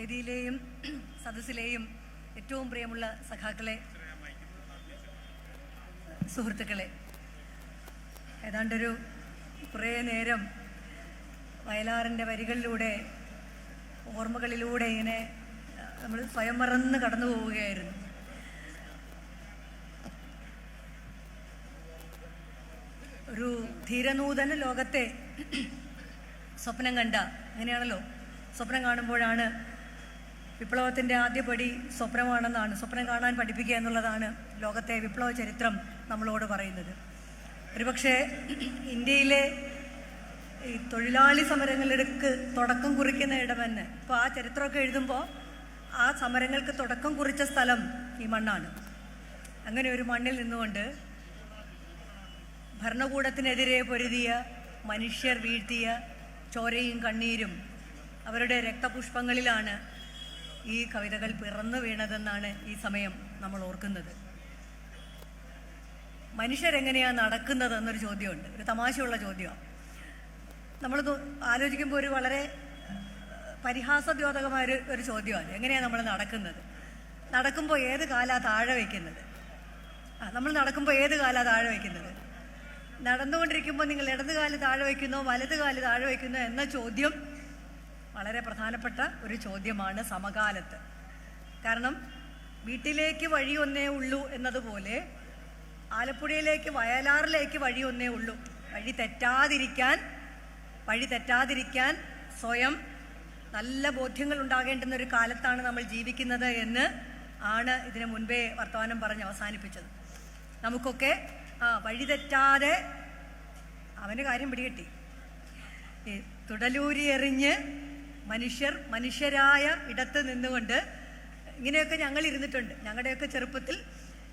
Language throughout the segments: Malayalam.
വേദിയിലെയും സദസ്സിലെയും ഏറ്റവും പ്രിയമുള്ള സഖാക്കളെ സുഹൃത്തുക്കളെ ഏതാണ്ടൊരു കുറേ നേരം വയലാറിന്റെ വരികളിലൂടെ ഓർമ്മകളിലൂടെ ഇങ്ങനെ നമ്മൾ സ്വയം മറന്ന് കടന്നു പോവുകയായിരുന്നു. ഒരു ധീരനൂതന ലോകത്തെ സ്വപ്നം കണ്ട അങ്ങനെയാണല്ലോ? സ്വപ്നം കാണുമ്പോഴാണ് വിപ്ലവത്തിന്റെ ആദ്യപടി സ്വപ്നമാണെന്നാണ്. സ്വപ്നം കാണാൻ പഠിപ്പിക്കുക എന്നുള്ളതാണ് ലോകത്തെ വിപ്ലവ ചരിത്രം നമ്മളോട് പറയുന്നത്. ഒരുപക്ഷെ ഇന്ത്യയിലെ ഈ തൊഴിലാളി സമരങ്ങളെടുക്ക് തുടക്കം കുറിക്കുന്ന ഇടമെന്ന് ഇപ്പോൾ ആ ചരിത്രമൊക്കെ എഴുതുമ്പോൾ ആ സമരങ്ങൾക്ക് തുടക്കം കുറിച്ച സ്ഥലം ഈ മണ്ണാണ്. അങ്ങനെ ഒരു മണ്ണിൽ നിന്നുകൊണ്ട് ഭരണകൂടത്തിനെതിരെ പൊരുതിയ മനുഷ്യർ വീഴ്ത്തിയ ചോരയും കണ്ണീരും അവരുടെ രക്തപുഷ്പങ്ങളിലാണ് ഈ കവിതകൾ പിറന്നു വീണതെന്നാണ് ഈ സമയം നമ്മൾ ഓർക്കുന്നത്. മനുഷ്യരെങ്ങനെയാണ് നടക്കുന്നത് എന്നൊരു ചോദ്യമുണ്ട്. ഒരു തമാശയുള്ള ചോദ്യമാണ് നമ്മൾ ആലോചിക്കുമ്പോൾ ഒരു വളരെ പരിഹാസദ്യോതകമായ ഒരു ഒരു ചോദ്യമാണ്. എങ്ങനെയാണ് നമ്മൾ നടക്കുന്നത്? നടക്കുമ്പോൾ ഏത് കാലാ താഴെ വയ്ക്കുന്നത് ആ നമ്മൾ നടക്കുമ്പോൾ ഏത് കാലാ താഴെ വയ്ക്കുന്നത് നടന്നുകൊണ്ടിരിക്കുമ്പോൾ നിങ്ങൾ ഇടത് കാൽ താഴെ വയ്ക്കുന്നോ വലത് കാൽ താഴെ വയ്ക്കുന്നോ എന്ന ചോദ്യം വളരെ പ്രധാനപ്പെട്ട ഒരു ചോദ്യമാണ് സമകാലത്ത്. കാരണം വീട്ടിലേക്ക് വഴി ഒന്നേ ഉള്ളൂ എന്നതുപോലെ ആലപ്പുഴയിലേക്ക് വയലാറിലേക്ക് വഴി ഒന്നേ ഉള്ളൂ. വഴി തെറ്റാതിരിക്കാൻ വഴി തെറ്റാതിരിക്കാൻ സ്വയം നല്ല ബോധ്യങ്ങൾ ഉണ്ടാകേണ്ടുന്ന ഒരു കാലത്താണ് നമ്മൾ ജീവിക്കുന്നത് എന്ന് ആണ് ഇതിനു മുൻപേ വർത്തമാനം പറഞ്ഞ് അവസാനിപ്പിച്ചത്. നമുക്കൊക്കെ ആ വഴി തെറ്റാതെ അവന് കാര്യം പിടികിട്ടി. തുടലൂരി എറിഞ്ഞ് മനുഷ്യർ മനുഷ്യരായ ഇടത്ത് നിന്നുകൊണ്ട് ഇങ്ങനെയൊക്കെ ഞങ്ങൾ ഇരുന്നിട്ടുണ്ട്. ഞങ്ങളുടെയൊക്കെ ചെറുപ്പത്തിൽ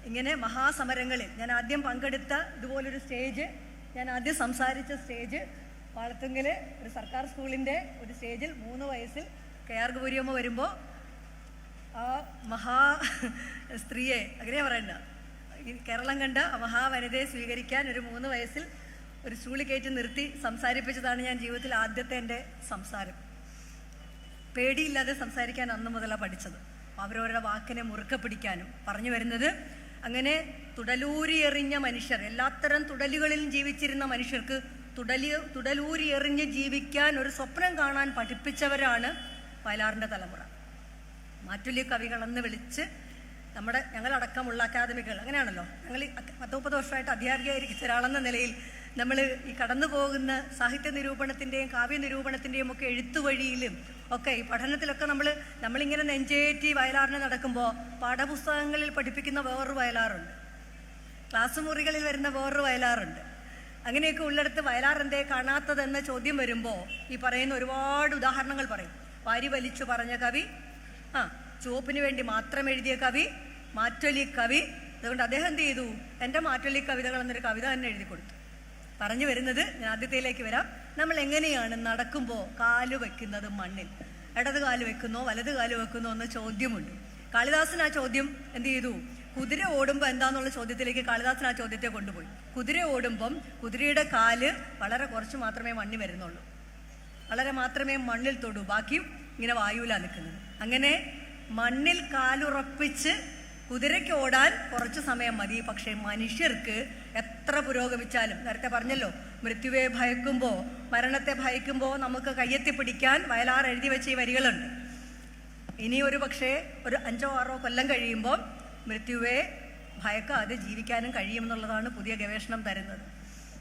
ഇങ്ങനെ മഹാസമരങ്ങളിൽ ഞാൻ ആദ്യം പങ്കെടുത്ത ഇതുപോലൊരു സ്റ്റേജ് ഞാൻ ആദ്യം സംസാരിച്ച സ്റ്റേജ് പാളത്തുങ്കൽ ഒരു സർക്കാർ സ്കൂളിന്റെ ഒരു സ്റ്റേജിൽ മൂന്ന് വയസ്സിൽ കെ ആർ ഗൗരിയമ്മ വരുമ്പോൾ ആ മഹാ സ്ത്രീയെ അങ്ങനെയാ പറയണ്ട കേരളം കണ്ട മഹാവനിതയെ സ്വീകരിക്കാൻ ഒരു മൂന്ന് വയസ്സിൽ ഒരു സ്റ്റൂളിൽ കയറ്റി നിർത്തി സംസാരിപ്പിച്ചതാണ് ഞാൻ ജീവിതത്തിൽ ആദ്യത്തെ എന്റെ സംസാരം. പേടിയില്ലാതെ സംസാരിക്കാൻ അന്ന് മുതലാണ് പഠിച്ചത്. അവരവരുടെ വാക്കിനെ മുറുക്കെ പിടിക്കാനും പറഞ്ഞു വരുന്നത് അങ്ങനെ തുടലൂരി എറിഞ്ഞ മനുഷ്യർ എല്ലാത്തരം തുടലുകളിലും ജീവിച്ചിരുന്ന മനുഷ്യർക്ക് തുടലി തുടലൂരി എറിഞ്ഞ് ജീവിക്കാൻ ഒരു സ്വപ്നം കാണാൻ പഠിപ്പിച്ചവരാണ് വയലാറിന്റെ തലമുറ. മാറ്റുലി കവികളെന്ന് വിളിച്ച് നമ്മുടെ ഞങ്ങളടക്കമുള്ള അക്കാദമികൾ അങ്ങനെയാണല്ലോ? ഞങ്ങൾ പത്ത് മുപ്പത് വർഷമായിട്ട് അധ്യാപികയായിരിക്കുന്ന ഒരാളെന്ന നിലയിൽ നമ്മൾ ഈ കടന്നു പോകുന്ന സാഹിത്യ നിരൂപണത്തിന്റെയും കാവ്യ നിരൂപണത്തിന്റെയും ഒക്കെ എഴുത്തുവഴിയിലും ഒക്കെ ഈ പഠനത്തിലൊക്കെ നമ്മൾ നമ്മളിങ്ങനെ നെഞ്ചേറ്റി വയലാറിനെ നടക്കുമ്പോൾ പാഠപുസ്തകങ്ങളിൽ പഠിപ്പിക്കുന്ന വേറൊരു വയലാറുണ്ട്. ക്ലാസ് മുറികളിൽ വരുന്ന വേറൊരു വയലാറുണ്ട്. അങ്ങനെയൊക്കെ ഉള്ളിടത്ത് വയലാർ എന്തേ കാണാത്തതെന്ന ചോദ്യം വരുമ്പോൾ ഈ പറയുന്ന ഒരുപാട് ഉദാഹരണങ്ങൾ പറയും. വാരി വലിച്ചു പറഞ്ഞ കവി ആ ചുവപ്പിന് വേണ്ടി മാത്രം എഴുതിയ കവി മാറ്റൊലി കവി. അതുകൊണ്ട് അദ്ദേഹം എന്ത് ചെയ്തു? എന്റെ മാറ്റൊലി കവിതകൾ എന്നൊരു കവിത തന്നെ എഴുതി കൊടുത്തു. പറഞ്ഞു വരുന്നത് ഞാൻ ആദ്യത്തേലേക്ക് വരാം. നമ്മൾ എങ്ങനെയാണ് നടക്കുമ്പോൾ കാൽ വെക്കുന്നത് മണ്ണിൽ? ഇടത് കാൽ വെക്കുന്നോ വലത് കാൽ വെക്കുന്നോ എന്ന ചോദ്യമുണ്ട്. കാളിദാസൻ ആ ചോദ്യം എന്ത് ചെയ്തു? കുതിര ഓടുമ്പോൾ എന്താന്നുള്ള ചോദ്യത്തിലേക്ക് കാളിദാസൻ ആ ചോദ്യത്തെ കൊണ്ടുപോയി. കുതിര ഓടുമ്പം കുതിരയുടെ കാൽ വളരെ കുറച്ച് മാത്രമേ മണ്ണിൽ വരുന്നുള്ളൂ. വളരെ മാത്രമേ മണ്ണിൽ തൊടൂ. ബാക്കിയും ഇങ്ങനെ വായുവിലാണ് നിൽക്കുന്നത്. അങ്ങനെ മണ്ണിൽ കാലുറപ്പിച്ച് കുതിരയ്ക്ക് ഓടാൻ കുറച്ച് സമയം മതി. പക്ഷേ മനുഷ്യർക്ക് എത്ര പുരോഗമിച്ചാലും നേരത്തെ പറഞ്ഞല്ലോ മൃത്യുവെ ഭയക്കുമ്പോൾ മരണത്തെ ഭയക്കുമ്പോൾ നമുക്ക് കയ്യെത്തി പിടിക്കാൻ വയലാർ എഴുതി വെച്ച ഈ വരികളുണ്ട്. ഇനി ഒരു പക്ഷേ ഒരു അഞ്ചോ ആറോ കൊല്ലം കഴിയുമ്പോൾ മൃത്യുവെ ഭയക്കാതെ ജീവിക്കാനും കഴിയുമെന്നുള്ളതാണ് പുതിയ ഗവേഷണം തരുന്നത്.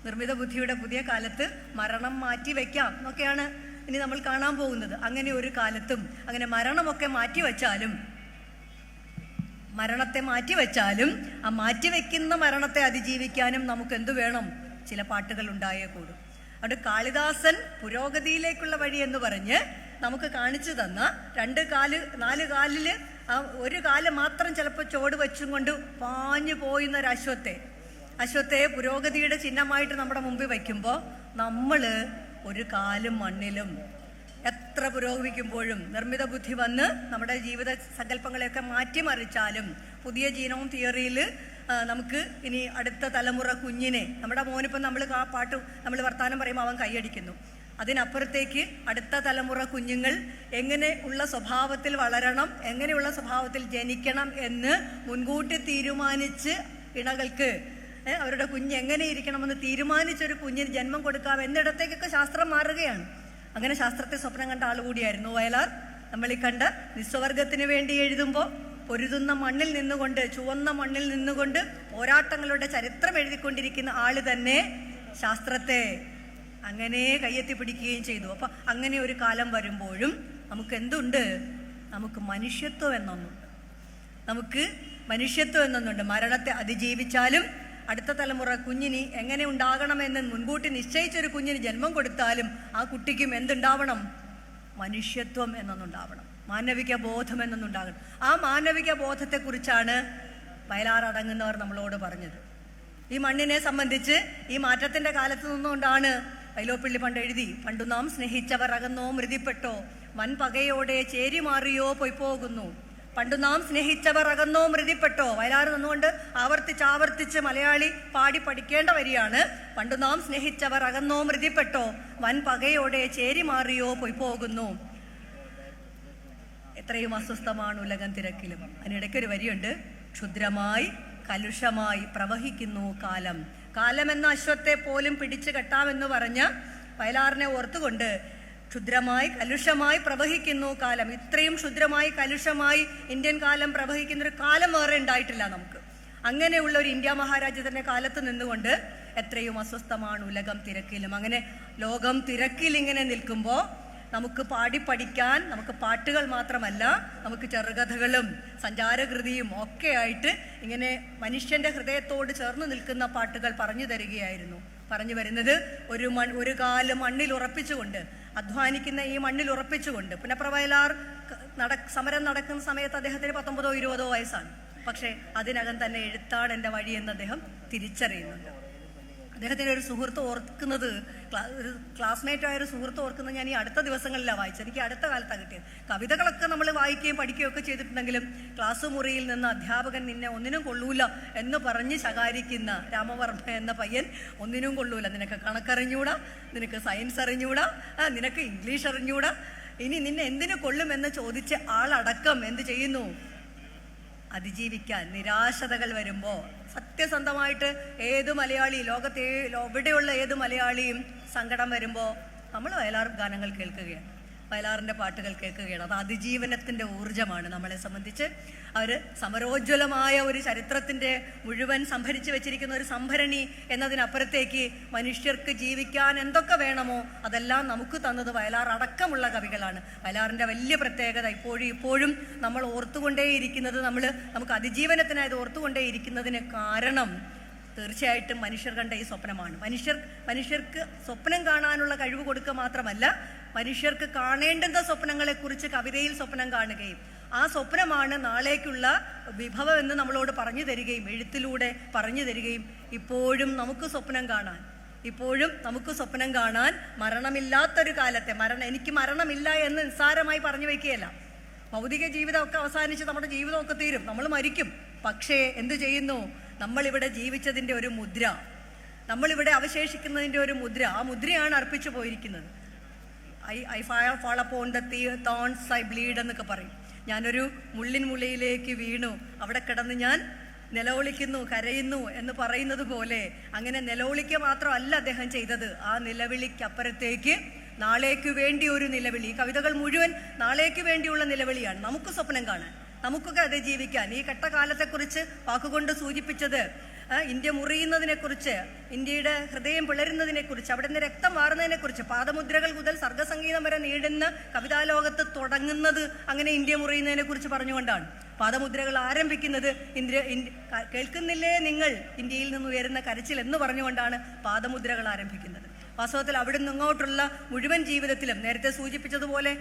നിർമ്മിത ബുദ്ധിയുടെ പുതിയ കാലത്ത് മരണം മാറ്റി വയ്ക്കാം എന്നൊക്കെയാണ് ഇനി നമ്മൾ കാണാൻ പോകുന്നത്. അങ്ങനെ ഒരു കാലത്തും അങ്ങനെ മരണമൊക്കെ മാറ്റി വച്ചാലും മരണത്തെ മാറ്റി മാറ്റിവെച്ചാലും ആ മാറ്റി മാറ്റിവെക്കുന്ന മരണത്തെ അതിജീവിക്കാനും നമുക്ക് എന്തു വേണം? ചില പാട്ടുകൾ ഉണ്ടായേ കൂടും അതുകൊണ്ട് കാളിദാസൻ പുരോഗതിയിലേക്കുള്ള വഴി എന്ന് പറഞ്ഞ് നമുക്ക് കാണിച്ചു തന്ന രണ്ട് കാൽ നാല് കാലിൽ ആ ഒരു കാൽ മാത്രം ചിലപ്പോൾ ചുവട് വെച്ചും കൊണ്ട് പാഞ്ഞു പോയുന്ന ഒരു അശ്വത്തെ. അശ്വത്തെ പുരോഗതിയുടെ ചിഹ്നമായിട്ട് നമ്മുടെ മുമ്പിൽ വയ്ക്കുമ്പോൾ നമ്മൾ ഒരു കാലും മണ്ണിലും എത്ര പുരോഗമിക്കുമ്പോഴും നിർമ്മിത ബുദ്ധി വന്ന് നമ്മുടെ ജീവിത സങ്കല്പങ്ങളെയൊക്കെ മാറ്റിമറിച്ചാലും പുതിയ ജീനോം തിയറിയിൽ നമുക്ക് ഇനി അടുത്ത തലമുറ കുഞ്ഞിനെ നമ്മുടെ മോനിപ്പം നമ്മൾ ആ പാട്ട് നമ്മൾ വർത്താനം പറയുമ്പോൾ അവൻ കൈയടിക്കുന്നു. അതിനപ്പുറത്തേക്ക് അടുത്ത തലമുറ കുഞ്ഞുങ്ങൾ എങ്ങനെ ഉള്ള സ്വഭാവത്തിൽ വളരണം എങ്ങനെയുള്ള സ്വഭാവത്തിൽ ജനിക്കണം എന്ന് മുൻകൂട്ടി തീരുമാനിച്ച് ഇണകൾക്ക് അവരുടെ കുഞ്ഞ് എങ്ങനെ ഇരിക്കണമെന്ന് തീരുമാനിച്ചൊരു കുഞ്ഞിന് ജന്മം കൊടുക്കാം എന്നിടത്തേക്കൊക്കെ ശാസ്ത്രം മാറുകയാണ്. അങ്ങനെ ശാസ്ത്രത്തെ സ്വപ്നം കണ്ട ആൾ കൂടിയായിരുന്നു വയലാർ. നമ്മൾ ഈ കണ്ട നിസ്വർഗത്തിന് വേണ്ടി എഴുതുമ്പോൾ പൊരുതുന്ന മണ്ണിൽ നിന്നുകൊണ്ട് ചുവന്ന മണ്ണിൽ നിന്നുകൊണ്ട് പോരാട്ടങ്ങളുടെ ചരിത്രം എഴുതിക്കൊണ്ടിരിക്കുന്ന ആൾ തന്നെ ശാസ്ത്രത്തെ അങ്ങനെ കയ്യെത്തി പിടിക്കുകയും ചെയ്തു. അപ്പൊ അങ്ങനെ ഒരു കാലം വരുമ്പോഴും നമുക്ക് എന്തുണ്ട്? നമുക്ക് മനുഷ്യത്വം എന്നൊന്നുണ്ട് നമുക്ക് മനുഷ്യത്വം എന്നൊന്നുണ്ട്. മരണത്തെ അതിജീവിച്ചാലും അടുത്ത തലമുറ കുഞ്ഞിന് എങ്ങനെ ഉണ്ടാകണമെന്ന് മുൻകൂട്ടി നിശ്ചയിച്ചൊരു കുഞ്ഞിന് ജന്മം കൊടുത്താലും ആ കുട്ടിക്കും എന്തുണ്ടാവണം? മനുഷ്യത്വം എന്നൊന്നുണ്ടാവണം. മാനവിക ബോധം എന്നൊന്നുണ്ടാകണം ആ മാനവിക ബോധത്തെക്കുറിച്ചാണ് വയലാറടങ്ങുന്നവർ നമ്മളോട് പറഞ്ഞത്. ഈ മണ്ണിനെ സംബന്ധിച്ച് ഈ മാറ്റത്തിന്റെ കാലത്ത് നിന്നുകൊണ്ടാണ് വൈലോപ്പിള്ളി പണ്ട് എഴുതി പണ്ടു നാം സ്നേഹിച്ചവർ അകന്നോ മൃതിപ്പെട്ടോ വൻ പകയോടെ ചേരി മാറിയോ പോയി പോകുന്നു. പണ്ടു നാം സ്നേഹിച്ചവർ അകന്നോ മൃതിപ്പെട്ടോ. വയലാർ നിന്നുകൊണ്ട് ആവർത്തിച്ച് ആവർത്തിച്ച് മലയാളി പാടി പഠിക്കേണ്ട വരിയാണ് പണ്ടു നാം സ്നേഹിച്ചവർ അകന്നോ മൃതിപ്പെട്ടോ വൻ പകയോടെ ചേരി മാറിയോ പോയി പോകുന്നു. എത്രയും അസ്വസ്ഥമാണ് ഉലകം തിരക്കിലും. അതിനിടയ്ക്ക് ഒരു വരിയുണ്ട്. ക്ഷുദ്രമായി കലുഷമായി പ്രവഹിക്കുന്നു കാലം. കാലം എന്ന അശ്വത്തെ പോലും പിടിച്ചു കെട്ടാമെന്ന് പറഞ്ഞ വയലാറിനെ ഓർത്തുകൊണ്ട് ക്ഷുദ്രമായി കലുഷമായി പ്രവഹിക്കുന്നു കാലം. ഇത്രയും ക്ഷുദ്രമായി കലുഷമായി ഇന്ത്യൻ കാലം പ്രവഹിക്കുന്ന ഒരു കാലം വേറെ ഉണ്ടായിട്ടില്ല നമുക്ക്. അങ്ങനെയുള്ള ഒരു ഇന്ത്യ മഹാരാജ്യത്തിന്റെ കാലത്ത് നിന്നുകൊണ്ട് എത്രയും അസ്വസ്ഥമാണ് ഉലകം തിരക്കിലും. അങ്ങനെ ലോകം തിരക്കിലിങ്ങനെ നിൽക്കുമ്പോൾ നമുക്ക് പാടി പഠിക്കാൻ നമുക്ക് പാട്ടുകൾ മാത്രമല്ല നമുക്ക് ചെറുകഥകളും സഞ്ചാരകൃതിയും ഒക്കെ ആയിട്ട് ഇങ്ങനെ മനുഷ്യന്റെ ഹൃദയത്തോട് ചേർന്ന് നിൽക്കുന്ന പാട്ടുകൾ പറഞ്ഞു തരികയായിരുന്നു. പറഞ്ഞു വരുന്നത് ഒരു മൺ ഒരു കാൽ മണ്ണിൽ ഉറപ്പിച്ചുകൊണ്ട് അധ്വാനിക്കുന്ന ഈ മണ്ണിൽ ഉറപ്പിച്ചുകൊണ്ട്. പുനഃപ്രവയലാർ നട സമരം നടക്കുന്ന സമയത്ത് അദ്ദേഹത്തിന് പത്തൊമ്പതോ ഇരുപതോ വയസ്സാണ്. പക്ഷേ അതിനകം തന്നെ എഴുത്താണ് എന്റെ വഴി എന്ന് അദ്ദേഹം തിരിച്ചറിയുന്നുണ്ട്. അദ്ദേഹത്തിന്റെ ഒരു സുഹൃത്ത് ഓർക്കുന്നത് ഒരു ആയ ഒരു സുഹൃത്ത് ഓർക്കുന്നത് ഞാൻ ഈ അടുത്ത ദിവസങ്ങളിലാണ് വായിച്ചത്. എനിക്ക് അടുത്ത കാലത്താണ് കിട്ടിയത്. കവിതകളൊക്കെ നമ്മൾ വായിക്കുകയും പഠിക്കുകയും ഒക്കെ ചെയ്തിട്ടുണ്ടെങ്കിലും ക്ലാസ് മുറിയിൽ നിന്ന് അധ്യാപകൻ നിന്നെ ഒന്നിനും കൊള്ളൂല എന്ന് പറഞ്ഞ് ശകാരിക്കുന്ന രാമവർമ്മ എന്ന പയ്യൻ ഒന്നിനും കൊള്ളൂല. നിനക്ക് കണക്കറിഞ്ഞൂടാ നിനക്ക് സയൻസ് അറിഞ്ഞൂടാ നിനക്ക് ഇംഗ്ലീഷ് അറിഞ്ഞൂടാ. ഇനി നിന്നെ എന്തിനു കൊള്ളുമെന്ന് ചോദിച്ച ആളടക്കം എന്ത് ചെയ്യുന്നു? അതിജീവിക്കാൻ നിരാശതകൾ വരുമ്പോൾ സത്യസന്ധമായിട്ട് ഏത് മലയാളി ലോകത്തെ എവിടെയുള്ള ഏത് മലയാളിയും സങ്കടം വരുമ്പോൾ നമ്മൾ വയലാർ ഗാനങ്ങൾ കേൾക്കുകയാണ്. വയലാറിന്റെ പാട്ടുകൾ കേൾക്കുകയാണ്. അത് അതിജീവനത്തിന്റെ ഊർജമാണ് നമ്മളെ സംബന്ധിച്ച്. അവർ സമരോജ്വലമായ ഒരു ചരിത്രത്തിന്റെ മുഴുവൻ സംഭരിച്ചു വെച്ചിരിക്കുന്ന ഒരു സംഭരണി എന്നതിനപ്പുറത്തേക്ക് മനുഷ്യർക്ക് ജീവിക്കാൻ എന്തൊക്കെ വേണമോ അതെല്ലാം നമുക്ക് തന്നത് വയലാർ അടക്കമുള്ള കവികളാണ്. വയലാറിന്റെ വലിയ പ്രത്യേകത ഇപ്പോഴും ഇപ്പോഴും നമ്മൾ ഓർത്തുകൊണ്ടേയിരിക്കുന്നത് നമ്മൾ നമുക്ക് അതിജീവനത്തിനായത് ഓർത്തുകൊണ്ടേയിരിക്കുന്നതിന് കാരണം തീർച്ചയായിട്ടും മനുഷ്യർ കണ്ട ഈ സ്വപ്നമാണ്. മനുഷ്യർ മനുഷ്യർക്ക് സ്വപ്നം കാണാനുള്ള കഴിവ് കൊടുക്കുക മാത്രമല്ല മനുഷ്യർക്ക് കാണേണ്ടുന്ന സ്വപ്നങ്ങളെക്കുറിച്ച് കവിതയിൽ സ്വപ്നം കാണുകയും ആ സ്വപ്നമാണ് നാളേക്കുള്ള വിഭവം എന്ന് നമ്മളോട് പറഞ്ഞു തരികയും എഴുത്തിലൂടെ പറഞ്ഞു തരികയും ഇപ്പോഴും നമുക്ക് സ്വപ്നം കാണാൻ ഇപ്പോഴും നമുക്ക് സ്വപ്നം കാണാൻ മരണമില്ലാത്തൊരു കാലത്തെ മരണം എനിക്ക് മരണമില്ല എന്ന് നിസ്സാരമായി പറഞ്ഞു വയ്ക്കുകയല്ല ഭൗതിക ജീവിതമൊക്കെ അവസാനിച്ച് നമ്മുടെ ജീവിതമൊക്കെ തീരും. നമ്മൾ മരിക്കും. പക്ഷേ എന്ത് ചെയ്യുന്നു? നമ്മളിവിടെ ജീവിച്ചതിന്റെ ഒരു മുദ്ര. നമ്മളിവിടെ അവശേഷിക്കുന്നതിന്റെ ഒരു മുദ്ര. ആ മുദ്രയാണ് അർപ്പിച്ചു പോയിരിക്കുന്നത്. I I fall upon the the thorns I bleed എന്നൊക്കെ പറയും. ഞാനൊരു മുള്ളിൻ മുളയിലേക്ക് വീണു. അവിടെ കിടന്ന് ഞാൻ നിലവിളിക്കുന്നു കരയുന്നു എന്ന് പറയുന്നത് പോലെ അങ്ങനെ നിലവിളിക്കുക മാത്രമല്ല അദ്ദേഹം ചെയ്തത്. ആ നിലവിളിക്കപ്പുറത്തേക്ക് നാളേക്ക് വേണ്ടി ഒരു നിലവിളി. കവിതകൾ മുഴുവൻ നാളേക്ക് വേണ്ടിയുള്ള നിലവിളിയാണ്. നമുക്ക് സ്വപ്നം കാണാൻ നമുക്കൊക്കെ അത് ജീവിക്കാൻ. ഈ ഘട്ടകാലത്തെക്കുറിച്ച് വാക്കുകൊണ്ട് സൂചിപ്പിച്ചത് ഇന്ത്യ മുറിയുന്നതിനെക്കുറിച്ച് ഇന്ത്യയുടെ ഹൃദയം പിളരുന്നതിനെക്കുറിച്ച് അവിടെ നിന്ന് രക്തം മാറുന്നതിനെക്കുറിച്ച് പാദമുദ്രകൾ മുതൽ സർഗസംഗീതം വരെ നീടുന്ന കവിതാലോകത്ത് തുടങ്ങുന്നത് അങ്ങനെ ഇന്ത്യ മുറിയുന്നതിനെക്കുറിച്ച് പറഞ്ഞുകൊണ്ടാണ്. പാദമുദ്രകൾ ആരംഭിക്കുന്നത് ഇന്ത്യ കേൾക്കുന്നില്ലേ നിങ്ങൾ? ഇന്ത്യയിൽ നിന്ന് ഉയരുന്ന കരച്ചിൽ എന്ന് പറഞ്ഞുകൊണ്ടാണ് പാദമുദ്രകൾ ആരംഭിക്കുന്നത്. വാസ്തവത്തിൽ അവിടെ നിന്ന് ഇങ്ങോട്ടുള്ള മുഴുവൻ ജീവിതത്തിലും നേരത്തെ സൂചിപ്പിച്ചതുപോലെ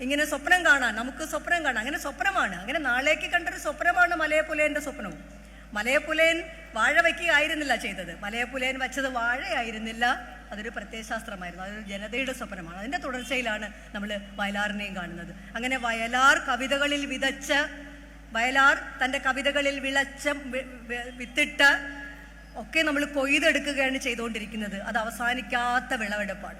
ഇങ്ങനെ സ്വപ്നം കാണാൻ നമുക്ക് സ്വപ്നം കാണാം. അങ്ങനെ സ്വപ്നമാണ്. അങ്ങനെ നാളേക്ക് കണ്ടൊരു സ്വപ്നമാണ് മലയപ്പുലേന്റെ സ്വപ്നവും. മലയപ്പുലേൻ വാഴ വയ്ക്കുകയായിരുന്നില്ല ചെയ്തത്. മലയപ്പുലേൻ വച്ചത് വാഴയായിരുന്നില്ല. അതൊരു പ്രത്യയശാസ്ത്രമായിരുന്നു. അതൊരു ജനതയുടെ സ്വപ്നമാണ്. അതിന്റെ തുടർച്ചയിലാണ് നമ്മൾ വയലാറിനെയും കാണുന്നത്. അങ്ങനെ വയലാർ കവിതകളിൽ വിതച്ച വയലാർ തന്റെ കവിതകളിൽ വിളച്ച വി- വി- ഒക്കെ നമ്മൾ കൊയ്തെടുക്കുകയാണ് ചെയ്തുകൊണ്ടിരിക്കുന്നത്. അത് അവസാനിക്കാത്ത വിളവെടുപ്പാണ്.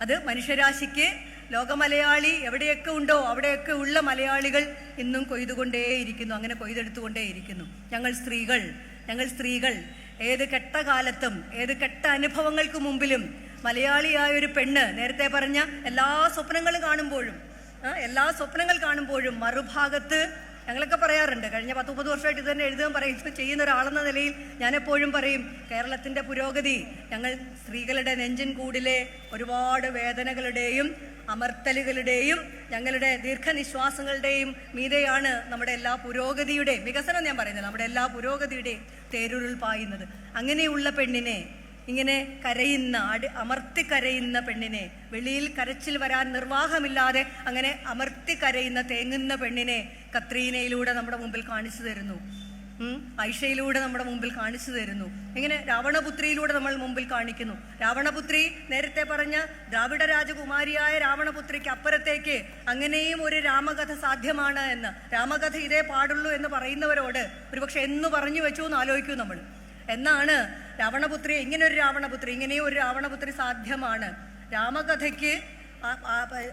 അത് മനുഷ്യരാശിക്ക് ലോകമലയാളി എവിടെയൊക്കെ ഉണ്ടോ അവിടെയൊക്കെ ഉള്ള മലയാളികൾ ഇന്നും കൊയ്തുകൊണ്ടേയിരിക്കുന്നു. അങ്ങനെ കൊയ്തെടുത്തുകൊണ്ടേയിരിക്കുന്നു. ഞങ്ങൾ സ്ത്രീകൾ. ഞങ്ങൾ സ്ത്രീകൾ ഏത് കെട്ട കാലത്തും ഏത് കെട്ട അനുഭവങ്ങൾക്ക് മുമ്പിലും മലയാളിയായ ഒരു പെണ്ണ് നേരത്തെ പറഞ്ഞ എല്ലാ സ്വപ്നങ്ങളും കാണുമ്പോഴും എല്ലാ സ്വപ്നങ്ങൾ കാണുമ്പോഴും മറുഭാഗത്ത് ഞങ്ങളൊക്കെ പറയാറുണ്ട്. കഴിഞ്ഞ പത്ത് മുപ്പത് വർഷമായിട്ട് ഇത് തന്നെ എഴുതുകയും പറയും ചെയ്യുന്ന ഒരാളെന്ന നിലയിൽ ഞാനെപ്പോഴും പറയും കേരളത്തിന്റെ പുരോഗതി ഞങ്ങൾ സ്ത്രീകളുടെ നെഞ്ചിൻ കൂടിലെ ഒരുപാട് വേദനകളുടെയും അമർത്തലുകളുടെയും ഞങ്ങളുടെ ദീർഘനിശ്വാസങ്ങളുടെയും മീതെയാണ് നമ്മുടെ എല്ലാ പുരോഗതിയുടെയും വികസനം ഞാൻ പറയുന്നത് നമ്മുടെ എല്ലാ പുരോഗതിയുടെയും തേരുരുൾ പായുന്നത്. അങ്ങനെയുള്ള പെണ്ണിനെ ഇങ്ങനെ കരയുന്ന അടി അമർത്തി കരയുന്ന പെണ്ണിനെ വെളിയിൽ കരച്ചിൽ വരാൻ നിർവാഹമില്ലാതെ അങ്ങനെ അമർത്തി കരയുന്ന തേങ്ങുന്ന പെണ്ണിനെ കത്രീനയിലൂടെ നമ്മുടെ മുമ്പിൽ കാണിച്ചു തരുന്നു. ഐഷയിലൂടെ നമ്മുടെ മുമ്പിൽ കാണിച്ചു തരുന്നു. ഇങ്ങനെ രാവണപുത്രിയിലൂടെ നമ്മൾ മുമ്പിൽ കാണിക്കുന്നു. രാവണപുത്രി നേരത്തെ പറഞ്ഞ ദ്രാവിഡ രാജകുമാരിയായ രാവണപുത്രിക്ക് അപ്പുറത്തേക്ക് അങ്ങനെയും ഒരു രാമകഥ സാധ്യമാണ് എന്ന്. രാമകഥ ഇതേ പാടുള്ളൂ എന്ന് പറയുന്നവരോട് ഒരുപക്ഷെ എന്ന് പറഞ്ഞു വെച്ചു എന്ന് ആലോചിക്കൂ നമ്മൾ. എന്നാണ് രാവണപുത്രി ഇങ്ങനെ ഒരു രാവണപുത്രി ഇങ്ങനെയും ഒരു രാവണപുത്രി സാധ്യമാണ്. രാമകഥയ്ക്ക്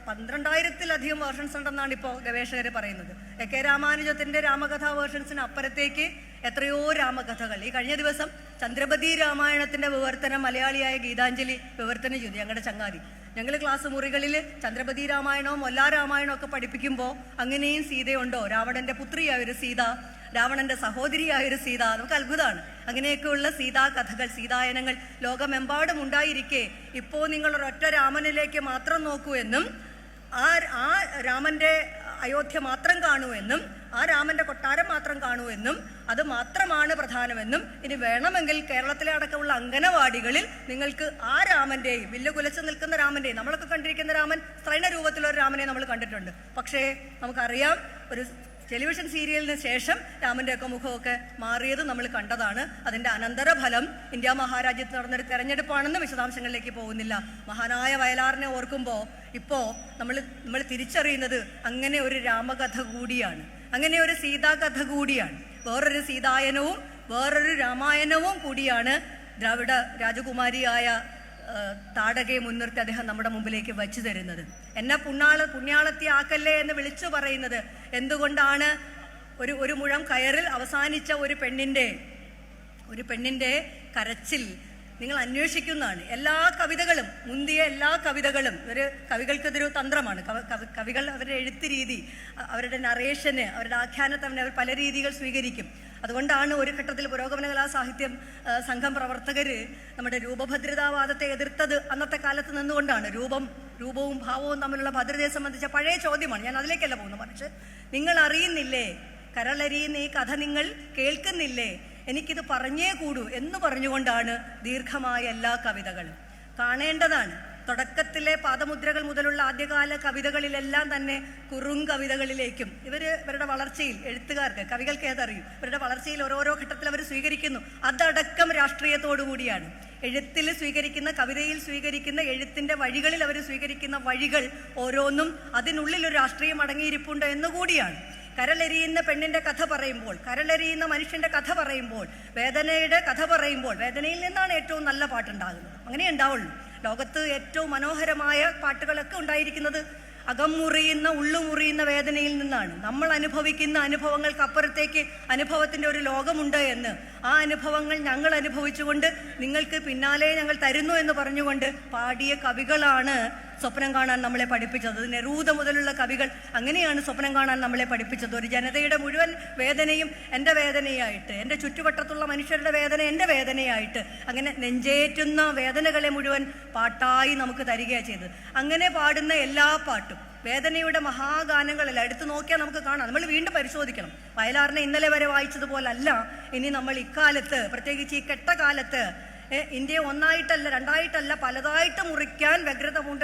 പന്ത്രണ്ടായിരത്തിലധികം വേർഷൻസ് ഉണ്ടെന്നാണ് ഇപ്പോൾ ഗവേഷകർ പറയുന്നത്. എ കെ രാമാനുജത്തിന്റെ രാമകഥാ വേർഷൻസിന് അപ്പുറത്തേക്ക് എത്രയോ രാമകഥകൾ. ഈ കഴിഞ്ഞ ദിവസം ചന്ദ്രപതി രാമായണത്തിന്റെ വിവർത്തനം മലയാളിയായ ഗീതാഞ്ജലി വിവർത്തനം ചെയ്തു ഞങ്ങളുടെ ചങ്ങാതി. ഞങ്ങൾ ക്ലാസ് മുറികളിൽ ചന്ദ്രപതി രാമായണവും മൊല്ലാ രാമായണവും ഒക്കെ പഠിപ്പിക്കുമ്പോൾ അങ്ങനെയും സീതയുണ്ടോ? രാവണന്റെ പുത്രിയായ ഒരു സീത രാവണന്റെ സഹോദരിയായ ഒരു സീത നമുക്ക് അത്ഭുതമാണ്. അങ്ങനെയൊക്കെയുള്ള സീതാ കഥകൾ സീതായനങ്ങൾ ലോകമെമ്പാടും ഉണ്ടായിരിക്കെ. ഇപ്പോൾ നിങ്ങൾ ഒരൊറ്റ രാമനിലേക്ക് മാത്രം നോക്കൂ എന്നും ആ ആ രാമന്റെ അയോധ്യ മാത്രം കാണൂ എന്നും ആ രാമന്റെ കൊട്ടാരം മാത്രം കാണൂ എന്നും അത് മാത്രമാണ് പ്രധാനമെന്നും ഇനി വേണമെങ്കിൽ കേരളത്തിലെ അടക്കമുള്ള അംഗനവാടികളിൽ നിങ്ങൾക്ക് ആ രാമന്റെയും വില്ല് കുലച്ച് നിൽക്കുന്ന രാമന്റെയും നമ്മളൊക്കെ കണ്ടിരിക്കുന്ന രാമൻ സ്ത്രൈണ രൂപത്തിലുള്ള ഒരു രാമനെ നമ്മൾ കണ്ടിട്ടുണ്ട്. പക്ഷേ നമുക്കറിയാം ഒരു ടെലിവിഷൻ സീരിയലിന് ശേഷം രാമന്റെ ഒക്കെ മുഖമൊക്കെ മാറിയത് നമ്മൾ കണ്ടതാണ്. അതിന്റെ അനന്തരഫലം ഇന്ത്യ മഹാരാജ്യത്ത് നടന്നൊരു തെരഞ്ഞെടുപ്പാണെന്ന് വിശദാംശങ്ങളിലേക്ക് പോകുന്നില്ല. മഹാനായ വയലാറിനെ ഓർക്കുമ്പോൾ ഇപ്പോൾ നമ്മൾ നമ്മൾ തിരിച്ചറിയുന്നത് അങ്ങനെ ഒരു രാമകഥ കൂടിയാണ്. അങ്ങനെ ഒരു സീതാകഥ കൂടിയാണ്. വേറൊരു സീതായനവും വേറൊരു രാമായണവും കൂടിയാണ് ദ്രാവിഡ രാജകുമാരിയായ താടകയെ മുൻനിർത്തി അദ്ദേഹം നമ്മുടെ മുമ്പിലേക്ക് വച്ചു തരുന്നത്. എന്നെ പുണ്ണാള പുണ്യാളത്തി ആക്കല്ലേ എന്ന് വിളിച്ചു പറയുന്നത് എന്തുകൊണ്ടാണ് ഒരു ഒരു മുഴം കയറിൽ അവസാനിച്ച ഒരു പെണ്ണിന്റെ ഒരു പെണ്ണിന്റെ കരച്ചിൽ? നിങ്ങൾ അന്വേഷിക്കുന്നതാണ്. എല്ലാ കവിതകളും മുന്തിയ എല്ലാ കവിതകളും ഒരു കവികൾക്കിതൊരു തന്ത്രമാണ്. കവികൾ അവരുടെ എഴുത്ത് രീതി അവരുടെ നറേഷന് അവരുടെ ആഖ്യാനത്തെ അവർ പല രീതികൾ സ്വീകരിക്കും. അതുകൊണ്ടാണ് ഒരു ഘട്ടത്തിൽ പുരോഗമന കലാ സാഹിത്യം സംഘം പ്രവർത്തകർ നമ്മുടെ രൂപഭദ്രതാവാദത്തെ എതിർത്തത് അന്നത്തെ കാലത്ത് നിന്നുകൊണ്ടാണ്. രൂപം രൂപവും ഭാവവും തമ്മിലുള്ള ഭദ്രതയെ സംബന്ധിച്ച പഴയ ചോദ്യമാണ്. ഞാൻ അതിലേക്കല്ല പോകുന്നത് മറിച്ച്. നിങ്ങൾ അറിയുന്നില്ലേ? കരളരിയുന്ന ഈ കഥ നിങ്ങൾ കേൾക്കുന്നില്ലേ? എനിക്കിത് പറഞ്ഞേ കൂടൂ എന്ന് പറഞ്ഞുകൊണ്ടാണ് ദീർഘമായ എല്ലാ കവിതകളും കാണേണ്ടതാണ്. തുടക്കത്തിലെ പാദമുദ്രകൾ മുതലുള്ള ആദ്യകാല കവിതകളിലെല്ലാം തന്നെ കവിതകളിലേക്കും. ഇവർ ഇവരുടെ വളർച്ചയിൽ എഴുത്തുകാർക്ക് കവികൾക്ക് ഏതറിയും? ഇവരുടെ വളർച്ചയിൽ ഓരോരോ ഘട്ടത്തിൽ അവർ സ്വീകരിക്കുന്നു. അതടക്കം രാഷ്ട്രീയത്തോടു കൂടിയാണ്. എഴുത്തിൽ സ്വീകരിക്കുന്ന കവിതയിൽ സ്വീകരിക്കുന്ന എഴുത്തിന്റെ വഴികളിൽ അവർ സ്വീകരിക്കുന്ന വഴികൾ ഓരോന്നും അതിനുള്ളിൽ ഒരു രാഷ്ട്രീയം അടങ്ങിയിരിപ്പുണ്ട് എന്നുകൂടിയാണ് കരളെരിയുന്ന പെണ്ണിന്റെ കഥ പറയുമ്പോൾ കരളെരിയുന്ന മനുഷ്യന്റെ കഥ പറയുമ്പോൾ വേദനയുടെ കഥ പറയുമ്പോൾ വേദനയിൽ നിന്നാണ് ഏറ്റവും നല്ല പാട്ടുണ്ടാകുന്നത്. അങ്ങനെ ഉണ്ടാവുള്ളൂ. ലോകത്ത് ഏറ്റവും മനോഹരമായ പാട്ടുകളൊക്കെ ഉണ്ടായിരിക്കുന്നത് അകം മുറിയുന്ന ഉള്ളു മുറിയുന്ന വേദനയിൽ നിന്നാണ്. നമ്മൾ അനുഭവിക്കുന്ന അനുഭവങ്ങൾക്ക് അപ്പുറത്തേക്ക് അനുഭവത്തിന്റെ ഒരു ലോകമുണ്ട് എന്ന്. ആ അനുഭവങ്ങൾ ഞങ്ങൾ അനുഭവിച്ചുകൊണ്ട് നിങ്ങൾക്ക് പിന്നാലെ ഞങ്ങൾ തരുന്നു എന്ന് പറഞ്ഞുകൊണ്ട് പാടിയ കവികളാണ് സ്വപ്നം കാണാൻ നമ്മളെ പഠിപ്പിച്ചത്. നെരൂത മുതലുള്ള കവികൾ അങ്ങനെയാണ് സ്വപ്നം കാണാൻ നമ്മളെ പഠിപ്പിച്ചത്. ഒരു ജനതയുടെ മുഴുവൻ വേദനയും എന്റെ വേദനയായിട്ട് എന്റെ ചുറ്റുവട്ടത്തുള്ള മനുഷ്യരുടെ വേദന എന്റെ വേദനയായിട്ട് അങ്ങനെ നെഞ്ചേറ്റുന്ന വേദനകളെ മുഴുവൻ പാട്ടായി നമുക്ക് തരികയാണ് ചെയ്തത്. അങ്ങനെ പാടുന്ന എല്ലാ പാട്ടും വേദനയുടെ മഹാഗാനങ്ങളല്ല എടുത്തു നോക്കിയാൽ നമുക്ക് കാണാം. നമ്മൾ വീണ്ടും പരിശോധിക്കണം. വയലാറിനെ ഇന്നലെ വരെ വായിച്ചതുപോലല്ല. ഇനി നമ്മൾ ഇക്കാലത്ത് പ്രത്യേകിച്ച് ഈ കെട്ട കാലത്ത് ഇന്ത്യയെ ഒന്നായിട്ടല്ല രണ്ടായിട്ടല്ല പലതായിട്ട് മുറിക്കാൻ വ്യഗ്രത കൊണ്ട്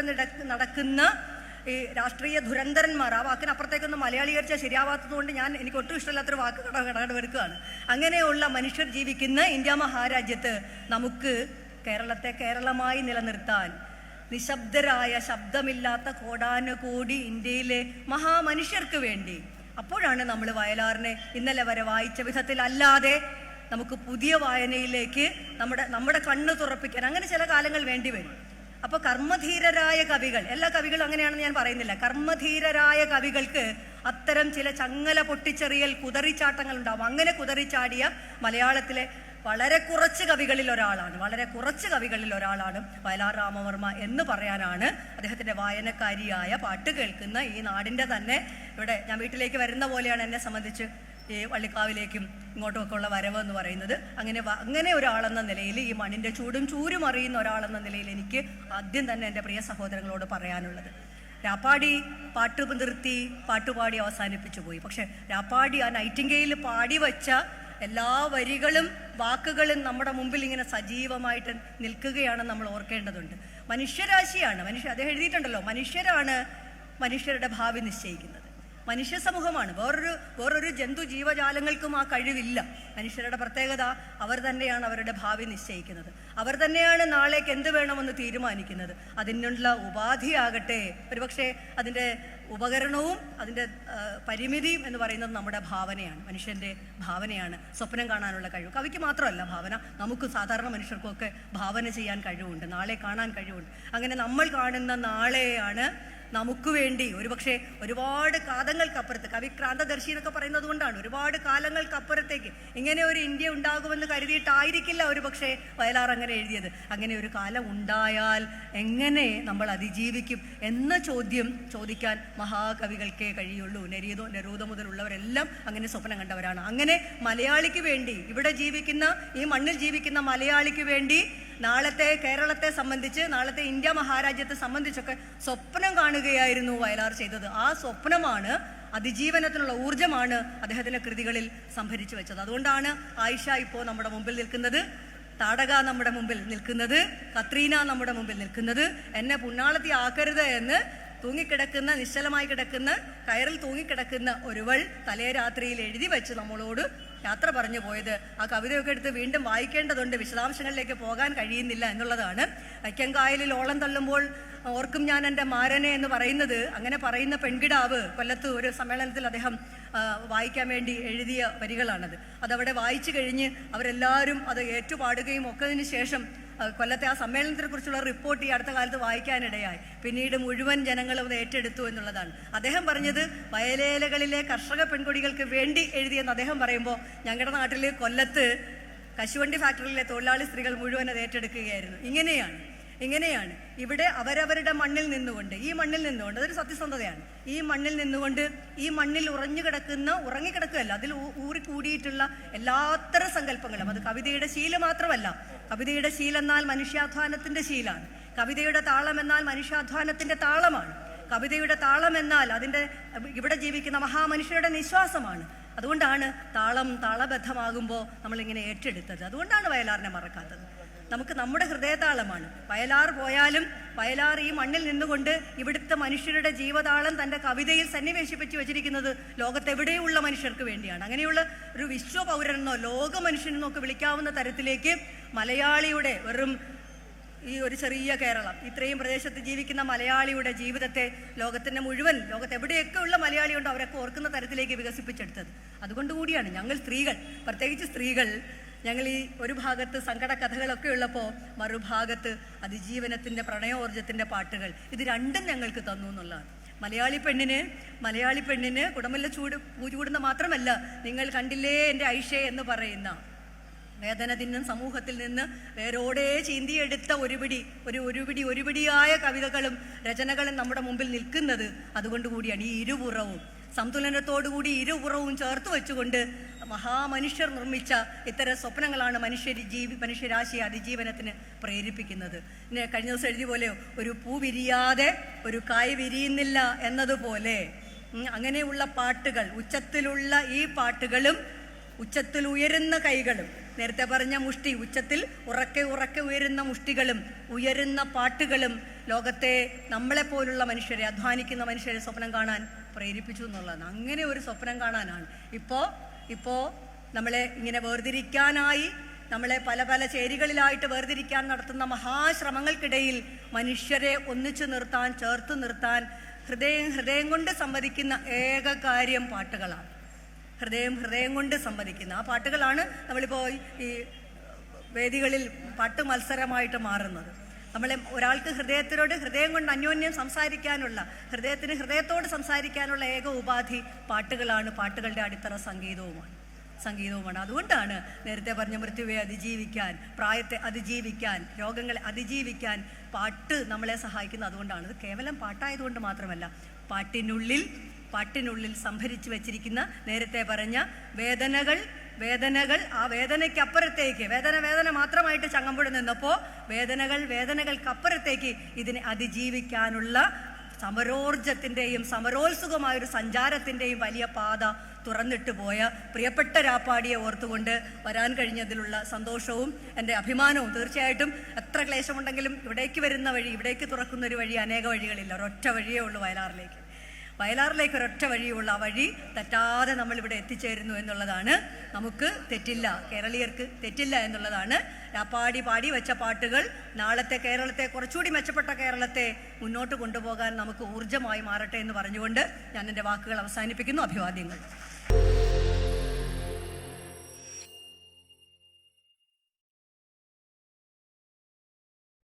നടക്കുന്ന ഈ രാഷ്ട്രീയ ദുരന്തരന്മാർ. ആ വാക്കിന് മലയാളീകരിച്ച മലയാളീകരിച്ചാൽ ശരിയാവാത്തത് കൊണ്ട് ഞാൻ എനിക്ക് ഒട്ടും ഇഷ്ടമില്ലാത്തൊരു വാക്ക് കട കടകെടുക്കുകയാണ് അങ്ങനെയുള്ള മനുഷ്യർ ജീവിക്കുന്ന ഇന്ത്യ മഹാരാജ്യത്ത് നമുക്ക് കേരളത്തെ കേരളമായി നിലനിർത്താൻ നിശബ്ദരായ ശബ്ദമില്ലാത്ത കോടാനുകോടി ഇന്ത്യയിലെ മഹാമനുഷ്യർക്ക് വേണ്ടി അപ്പോഴാണ് നമ്മൾ വയലാറിനെ ഇന്നലെ വരെ വായിച്ച വിധത്തിലല്ലാതെ നമുക്ക് പുതിയ വായനയിലേക്ക് നമ്മുടെ നമ്മുടെ കണ്ണ് തുറപ്പിക്കാൻ അങ്ങനെ ചില കാലങ്ങൾ വേണ്ടി വരും. അപ്പൊ കർമ്മധീരരായ കവികൾ എല്ലാ കവികളും അങ്ങനെയാണെന്ന് ഞാൻ പറയുന്നില്ല. കർമ്മധീരരായ കവികൾക്ക് അത്തരം ചില ചങ്ങല പൊട്ടിച്ചെറിയൽ കുതറിച്ചാട്ടങ്ങൾ ഉണ്ടാവും അങ്ങനെ കുതറിച്ചാടിയ മലയാളത്തിലെ വളരെ കുറച്ച് കവികളിൽ ഒരാളാണ്. വളരെ കുറച്ച് കവികളിൽ ഒരാളാണ് വയലാർ രാമവർമ്മ എന്ന് പറയാനാണ് അദ്ദേഹത്തിന്റെ വായനക്കാരിയായ പാട്ട് കേൾക്കുന്ന ഈ നാടിന്റെ തന്നെ ഇവിടെ ഞാൻ വീട്ടിലേക്ക് വരുന്ന പോലെയാണ് എന്നെ സംബന്ധിച്ച് ഈ വള്ളിക്കാവിലേക്കും ഇങ്ങോട്ടുമൊക്കെ ഉള്ള വരവ് എന്ന് പറയുന്നത്. അങ്ങനെ അങ്ങനെ ഒരാളെന്ന നിലയിൽ ഈ മണ്ണിന്റെ ചൂടും ചൂരും അറിയുന്ന ഒരാളെന്ന നിലയിൽ എനിക്ക് ആദ്യം തന്നെ എന്റെ പ്രിയ സഹോദരങ്ങളോട് പറയാനുള്ളത്. രാപ്പാടി പാട്ട് നിർത്തി പാട്ടുപാടി അവസാനിപ്പിച്ചു പോയി. പക്ഷെ രാപ്പാടി ആ നൈറ്റിംഗയിൽ പാടി വച്ച എല്ലാ വരികളും വാക്കുകളും നമ്മുടെ മുമ്പിൽ ഇങ്ങനെ സജീവമായിട്ട് നിൽക്കുകയാണ് നമ്മൾ ഓർക്കേണ്ടതുണ്ട്. മനുഷ്യരാശിയാണ്. മനുഷ്യ അദ്ദേഹം എഴുതിയിട്ടുണ്ടല്ലോ മനുഷ്യരാണ് മനുഷ്യരുടെ ഭാവി നിശ്ചയിക്കുന്നത്. മനുഷ്യ സമൂഹമാണ്. വേറൊരു വേറൊരു ജന്തു ജീവജാലങ്ങൾക്കും ആ കഴിവില്ല. മനുഷ്യരുടെ പ്രത്യേകത അവർ തന്നെയാണ് അവരുടെ ഭാവി നിശ്ചയിക്കുന്നത്. അവർ തന്നെയാണ് നാളേക്ക് എന്ത് വേണമെന്ന് തീരുമാനിക്കുന്നത്. അതിനുള്ള ഉപാധിയാകട്ടെ. ഒരുപക്ഷെ അതിന്റെ ഉപകരണവും അതിന്റെ പരിമിതിയും എന്ന് പറയുന്നത് നമ്മുടെ ഭാവനയാണ്. മനുഷ്യന്റെ ഭാവനയാണ്. സ്വപ്നം കാണാനുള്ള കഴിവ്. കവിക്ക് മാത്രമല്ല ഭാവന. നമുക്ക് സാധാരണ മനുഷ്യർക്കൊക്കെ ഭാവന ചെയ്യാൻ കഴിവുണ്ട്. നാളെ കാണാൻ കഴിവുണ്ട്. അങ്ങനെ നമ്മൾ കാണുന്ന നാളെയാണ് നമുക്ക് വേണ്ടി ഒരുപക്ഷെ ഒരുപാട് കാലങ്ങൾക്കപ്പുറത്ത് കവി ക്രാന്തദർശി എന്നൊക്കെ പറയുന്നത് കൊണ്ടാണ് ഒരുപാട് കാലങ്ങൾക്കപ്പുറത്തേക്ക് ഇങ്ങനെ ഒരു ഇന്ത്യ ഉണ്ടാകുമെന്ന് കരുതിയിട്ടായിരിക്കില്ല ഒരു പക്ഷേ വയലാർ അങ്ങനെ എഴുതിയത്. അങ്ങനെ ഒരു കാലം ഉണ്ടായാൽ എങ്ങനെ നമ്മൾ അതിജീവിക്കും എന്ന ചോദ്യം ചോദിക്കാൻ മഹാകവികൾക്കേ കഴിയുള്ളൂ. നെരീതോ നരൂത മുതലുള്ളവരെല്ലാം അങ്ങനെ സ്വപ്നം കണ്ടവരാണ്. അങ്ങനെ മലയാളിക്ക് വേണ്ടി ഇവിടെ ജീവിക്കുന്ന ഈ മണ്ണിൽ ജീവിക്കുന്ന മലയാളിക്ക് വേണ്ടി നാളത്തെ കേരളത്തെ സംബന്ധിച്ച് നാളത്തെ ഇന്ത്യ മഹാരാജ്യത്തെ സംബന്ധിച്ചൊക്കെ സ്വപ്നം കാണുകയായിരുന്നു വയലാർ ചെയ്തത്. ആ സ്വപ്നമാണ് അതിജീവനത്തിനുള്ള ഊർജമാണ് അദ്ദേഹത്തിന്റെ കൃതികളിൽ സംഭരിച്ചു വെച്ചത്. അതുകൊണ്ടാണ് ആയിഷ ഇപ്പോൾ നമ്മുടെ മുമ്പിൽ നിൽക്കുന്നത്. താടക നമ്മുടെ മുമ്പിൽ നിൽക്കുന്നത്. കത്രീന നമ്മുടെ മുമ്പിൽ നിൽക്കുന്നത്. എന്നെ പുണ്ണാളത്തി ആക്കരുത് എന്ന് തൂങ്ങിക്കിടക്കുന്ന നിശ്ചലമായി കിടക്കുന്ന കയറിൽ തൂങ്ങിക്കിടക്കുന്ന ഒരുവൾ തലേ രാത്രിയിൽ എഴുതി വെച്ച് നമ്മളോട് യാത്ര പറഞ്ഞു പോയത്. ആ കവിതയൊക്കെ എടുത്ത് വീണ്ടും വായിക്കേണ്ടതുണ്ട്. വിശദാംശങ്ങളിലേക്ക് പോകാൻ കഴിയുന്നില്ല എന്നുള്ളതാണ്. വൈക്കങ്കായലിൽ ഓളം തള്ളുമ്പോൾ ഓർക്കും ഞാൻ എന്റെ മാരനെ എന്ന് പറയുന്നത്. അങ്ങനെ പറയുന്ന പെൺകിടാവ് കൊല്ലത്ത് ഒരു സമ്മേളനത്തിൽ അദ്ദേഹം വായിക്കാൻ വേണ്ടി എഴുതിയ വരികളാണത്. അതവിടെ വായിച്ചു കഴിഞ്ഞ് അവരെല്ലാവരും അത് ഏറ്റുപാടുകയും ഒക്കതിന് ശേഷം കൊല്ലത്തെ ആ സമ്മേളനത്തെക്കുറിച്ചുള്ള റിപ്പോർട്ട് ഈ അടുത്ത കാലത്ത് വായിക്കാനിടയായി. പിന്നീട് മുഴുവൻ ജനങ്ങളും ഏറ്റെടുത്തു എന്നുള്ളതാണ്. അദ്ദേഹം പറഞ്ഞത് വയലേലകളിലെ കർഷക പെൺകുടികൾക്ക് വേണ്ടി എഴുതിയെന്ന് അദ്ദേഹം പറയുമ്പോൾ ഞങ്ങളുടെ നാട്ടിൽ കൊല്ലത്ത് കശുവണ്ടി ഫാക്ടറിയിലെ തൊഴിലാളി സ്ത്രീകൾ മുഴുവൻ അത് ഏറ്റെടുക്കുകയായിരുന്നു. ഇങ്ങനെയാണ് ഇങ്ങനെയാണ്. ഇവിടെ അവരവരുടെ മണ്ണിൽ നിന്നുകൊണ്ട് ഈ മണ്ണിൽ നിന്നുകൊണ്ട് അതൊരു സത്യസന്ധതയാണ്. ഈ മണ്ണിൽ നിന്നുകൊണ്ട് ഈ മണ്ണിൽ ഉറഞ്ഞു കിടക്കുന്ന ഉറങ്ങിക്കിടക്കുകയല്ല അതിൽ ഊറി ഊറിക്കൂടിയിട്ടുള്ള എല്ലാത്തരം സങ്കല്പങ്ങളും അത് കവിതയുടെ ശീലം മാത്രമല്ല കവിതയുടെ ശീലെന്നാൽ മനുഷ്യാധ്വാനത്തിന്റെ ശീലാണ്. കവിതയുടെ താളം എന്നാൽ മനുഷ്യാധ്വാനത്തിന്റെ താളമാണ്. കവിതയുടെ താളം എന്നാൽ അതിന്റെ ഇവിടെ ജീവിക്കുന്ന മഹാമനുഷ്യരുടെ നിശ്വാസമാണ്. അതുകൊണ്ടാണ് താളം താളബദ്ധമാകുമ്പോൾ നമ്മളിങ്ങനെ ഏറ്റെടുത്തത്. അതുകൊണ്ടാണ് വയലാറിനെ മറക്കാത്തത്. നമുക്ക് നമ്മുടെ ഹൃദയതാളമാണ്. വയലാർ പോയാലും വയലാർ ഈ മണ്ണിൽ നിന്നുകൊണ്ട് ഇവിടുത്തെ മനുഷ്യരുടെ ജീവതാളം തന്റെ കവിതയിൽ സന്നിവേശിപ്പിച്ച് വെച്ചിരിക്കുന്നത് ലോകത്തെവിടെയുള്ള മനുഷ്യർക്ക് വേണ്ടിയാണ്. അങ്ങനെയുള്ള ഒരു വിശ്വപൗരനെന്നോ ലോക മനുഷ്യനെന്നോ ഒക്കെ വിളിക്കാവുന്ന തരത്തിലേക്ക് മലയാളിയുടെ വെറും ഈ ഒരു ചെറിയ കേരളം ഇത്രയും പ്രദേശത്ത് ജീവിക്കുന്ന മലയാളിയുടെ ജീവിതത്തെ ലോകത്തിന്റെ മുഴുവൻ ലോകത്ത് എവിടെയൊക്കെ ഉള്ള മലയാളിയുണ്ടോ അവരൊക്കെ ഓർക്കുന്ന തരത്തിലേക്ക് വികസിപ്പിച്ചെടുത്തത്. അതുകൊണ്ട് കൂടിയാണ് ഞങ്ങൾ സ്ത്രീകൾ. പ്രത്യേകിച്ച് സ്ത്രീകൾ ഞങ്ങൾ ഈ ഒരു ഭാഗത്ത് സങ്കട കഥകളൊക്കെ ഉള്ളപ്പോൾ മറുഭാഗത്ത് അതിജീവനത്തിന്റെ പ്രണയോർജത്തിന്റെ പാട്ടുകൾ. ഇത് രണ്ടും ഞങ്ങൾക്ക് തന്നു എന്നുള്ളതാണ്. മലയാളി പെണ്ണിന് മലയാളി പെണ്ണിന് കുടമല്ല ചൂട് ചൂടുന്ന മാത്രമല്ല നിങ്ങൾ കണ്ടില്ലേ എന്റെ ഐഷേ എന്ന് പറയുന്ന വേദന തിന്നും സമൂഹത്തിൽ നിന്ന് വേരോടെ ചീന്തിയെടുത്ത ഒരുപിടി ഒരു ഒരുപിടി ഒരുപിടിയായ കവിതകളും രചനകളും നമ്മുടെ മുമ്പിൽ നിൽക്കുന്നത് അതുകൊണ്ട് കൂടിയാണ് ഈ ഇരുപുറവും. സന്തുലനത്തോടുകൂടി ഇരുപുറവും ചേർത്ത് വെച്ചുകൊണ്ട് മഹാമനുഷ്യർ നിർമ്മിച്ച ഇത്തരം സ്വപ്നങ്ങളാണ് മനുഷ്യർ ജീവി മനുഷ്യരാശിയെ അതിജീവനത്തിന് പ്രേരിപ്പിക്കുന്നത്. പിന്നെ കഴിഞ്ഞ ദിവസം എഴുതിയ പോലെ ഒരു പൂ വിരിയാതെ ഒരു കായ് വിരിയുന്നില്ല എന്നതുപോലെ അങ്ങനെയുള്ള പാട്ടുകൾ ഉച്ചത്തിലുള്ള ഈ പാട്ടുകളും ഉച്ചത്തിൽ ഉയരുന്ന കൈകളും നേരത്തെ പറഞ്ഞ മുഷ്ടി ഉച്ചത്തിൽ ഉറക്കെ ഉറക്കെ ഉയരുന്ന മുഷ്ടികളും ഉയരുന്ന പാട്ടുകളും ലോകത്തെ നമ്മളെപ്പോലുള്ള മനുഷ്യരെ അധ്വാനിക്കുന്ന മനുഷ്യരെ സ്വപ്നം കാണാൻ പ്രേരിപ്പിച്ചു എന്നുള്ളതാണ്. അങ്ങനെ ഒരു സ്വപ്നം കാണാനാണ്. ഇപ്പോൾ ഇപ്പോൾ നമ്മളെ ഇങ്ങനെ വേർതിരിക്കാനായി നമ്മളെ പല പല ചേരികളിലായിട്ട് വേർതിരിക്കാൻ നടത്തുന്ന മഹാശ്രമങ്ങൾക്കിടയിൽ മനുഷ്യരെ ഒന്നിച്ചു നിർത്താൻ ചേർത്ത് നിർത്താൻ ഹൃദയം ഹൃദയം കൊണ്ട് സംവദിക്കുന്ന ഏക കാര്യം പാട്ടുകളാണ്. ഹൃദയം ഹൃദയം കൊണ്ട് സംവദിക്കുന്ന ആ പാട്ടുകളാണ് നമ്മളിപ്പോൾ ഈ വേദികളിൽ പാട്ട് മത്സരമായിട്ട് മാറുന്നത്. നമ്മളെ ഒരാൾക്ക് ഹൃദയത്തിനോട് ഹൃദയം കൊണ്ട് അന്യോന്യം സംസാരിക്കാനുള്ള ഹൃദയത്തിന് ഹൃദയത്തോട് സംസാരിക്കാനുള്ള ഏക ഉപാധി പാട്ടുകളാണ് പാട്ടുകളുടെ അടിത്തറ സംഗീതവുമാണ്. സംഗീതവുമാണ്. അതുകൊണ്ടാണ് നേരത്തെ പറഞ്ഞ മൃത്യുവെ അതിജീവിക്കാൻ പ്രായത്തെ അതിജീവിക്കാൻ രോഗങ്ങളെ അതിജീവിക്കാൻ പാട്ട് നമ്മളെ സഹായിക്കുന്നത് അതുകൊണ്ടാണ്. ഇത് കേവലം പാട്ടായതുകൊണ്ട് മാത്രമല്ല പാട്ടിനുള്ളിൽ പാട്ടിനുള്ളിൽ സംഭരിച്ചു വച്ചിരിക്കുന്ന നേരത്തെ പറഞ്ഞ വേദനകൾ വേദനകൾ ആ വേദനയ്ക്കപ്പുറത്തേക്ക് വേദന വേദന മാത്രമായിട്ട് ചങ്ങമ്പുഴ നിന്നപ്പോൾ വേദനകൾ വേദനകൾക്കപ്പുറത്തേക്ക് ഇതിനെ അതിജീവിക്കാനുള്ള സമരോർജത്തിന്റെയും സമരോത്സുകമായൊരു സഞ്ചാരത്തിന്റെയും വലിയ പാത തുറന്നിട്ട് പോയ പ്രിയപ്പെട്ട രാപ്പാടിയെ ഓർത്തുകൊണ്ട് വരാൻ കഴിഞ്ഞതിലുള്ള സന്തോഷവും എന്റെ അഭിമാനവും തീർച്ചയായിട്ടും എത്ര ക്ലേശമുണ്ടെങ്കിലും ഇവിടേക്ക് വരുന്ന വഴി ഇവിടേക്ക് തുറക്കുന്ന ഒരു വഴി അനേക വഴികളില്ല. ഒരൊറ്റ വഴിയേ ഉള്ളൂ വയലാറിലേക്ക്. വയലാറിലേക്ക് ഒരൊറ്റ വഴിയുള്ള ആ വഴി തെറ്റാതെ നമ്മൾ ഇവിടെ എത്തിച്ചേരുന്നു എന്നുള്ളതാണ്. നമുക്ക് തെറ്റില്ല. കേരളീയർക്ക് തെറ്റില്ല എന്നുള്ളതാണ്. പാടി പാടി വെച്ച പാട്ടുകൾ നാളത്തെ കേരളത്തെ കുറച്ചുകൂടി മെച്ചപ്പെട്ട കേരളത്തെ മുന്നോട്ട് കൊണ്ടുപോകാൻ നമുക്ക് ഊർജമായി മാറട്ടെ എന്ന് പറഞ്ഞുകൊണ്ട് ഞാൻ എന്റെ വാക്കുകൾ അവസാനിപ്പിക്കുന്നു. അഭിവാദ്യങ്ങൾ.